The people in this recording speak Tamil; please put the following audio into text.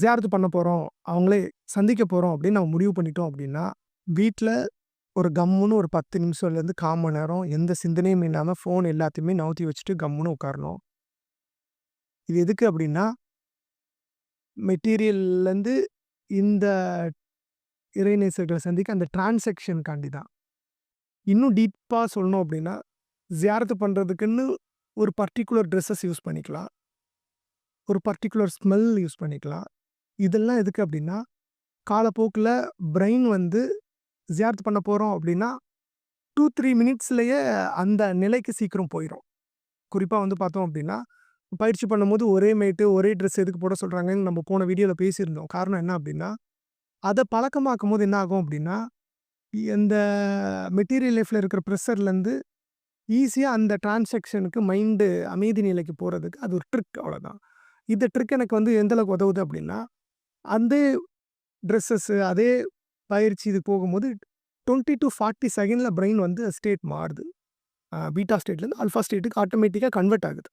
ஜியாரத்து பண்ண போகிறோம் அவங்களே சந்திக்க போகிறோம் அப்படின்னு நம்ம முடிவு பண்ணிட்டோம் அப்படின்னா, வீட்டில் ஒரு கம்முன்னு ஒரு 10 நிமிஷம்லேருந்து 1/4 மணி நேரம் எந்த சிந்தனையும் இல்லாமல் ஃபோன் எல்லாத்தையுமே நவுத்தி வச்சுட்டு கம்முன்னு உட்காரணும். இது எதுக்கு அப்படின்னா மெட்டீரியல்லேருந்து இந்த இறைநேசர்களை சந்திக்க அந்த டிரான்சாக்ஷனுக்காண்டி தான். இன்னும் டீப்பாக சொல்லணும் அப்படின்னா, ஜியாரத்து பண்ணுறதுக்குன்னு ஒரு பர்ட்டிகுலர் ட்ரெஸ்ஸஸ் யூஸ் பண்ணிக்கலாம். ஒரு பர்ட்டிகுலர் ஸ்மெல் யூஸ் பண்ணிக்கலாம். இதெல்லாம் எதுக்கு அப்படின்னா, காலப்போக்கில் பிரெயின் வந்து ஜியார்த் பண்ண போகிறோம் அப்படின்னா, டூ த்ரீ மினிட்ஸ்லேயே அந்த நிலைக்கு சீக்கிரம் போயிடும் குறிப்பாக வந்து பார்த்தோம் அப்படின்னா, பயிற்சி பண்ணும்போது ஒரே மேட்டு, ஒரே ட்ரெஸ் எதுக்கு போட சொல்கிறாங்கன்னு நம்ம போன வீடியோவில் பேசியிருந்தோம். காரணம் என்ன அப்படின்னா, அத பழக்கமாக்கும்போது என்ன ஆகும் அப்படின்னா, இந்த மெட்டீரியல் லைஃப்பில் இருக்கிற ப்ரெஷர்லேருந்து ஈஸியாக அந்த டிரான்சாக்ஷனுக்கு மைண்டு அமைதி நிலைக்கு போகிறதுக்கு அது ஒரு ட்ரிக் அவ்வளோதான். இந்த ட்ரிக் எனக்கு வந்து எந்தளவுக்கு உதவுது அப்படின்னா, அதே ட்ரெஸ்ஸஸ்ஸு அதே பயிற்சி இது போகும்போது 20-40 செகண்ட்ல பிரெயின் வந்து ஸ்டேட் மாறுது. பீட்டா ஸ்டேட்லேருந்து அல்ஃபா ஸ்டேட்டுக்கு ஆட்டோமேட்டிக்கா கன்வெர்ட் ஆகுது.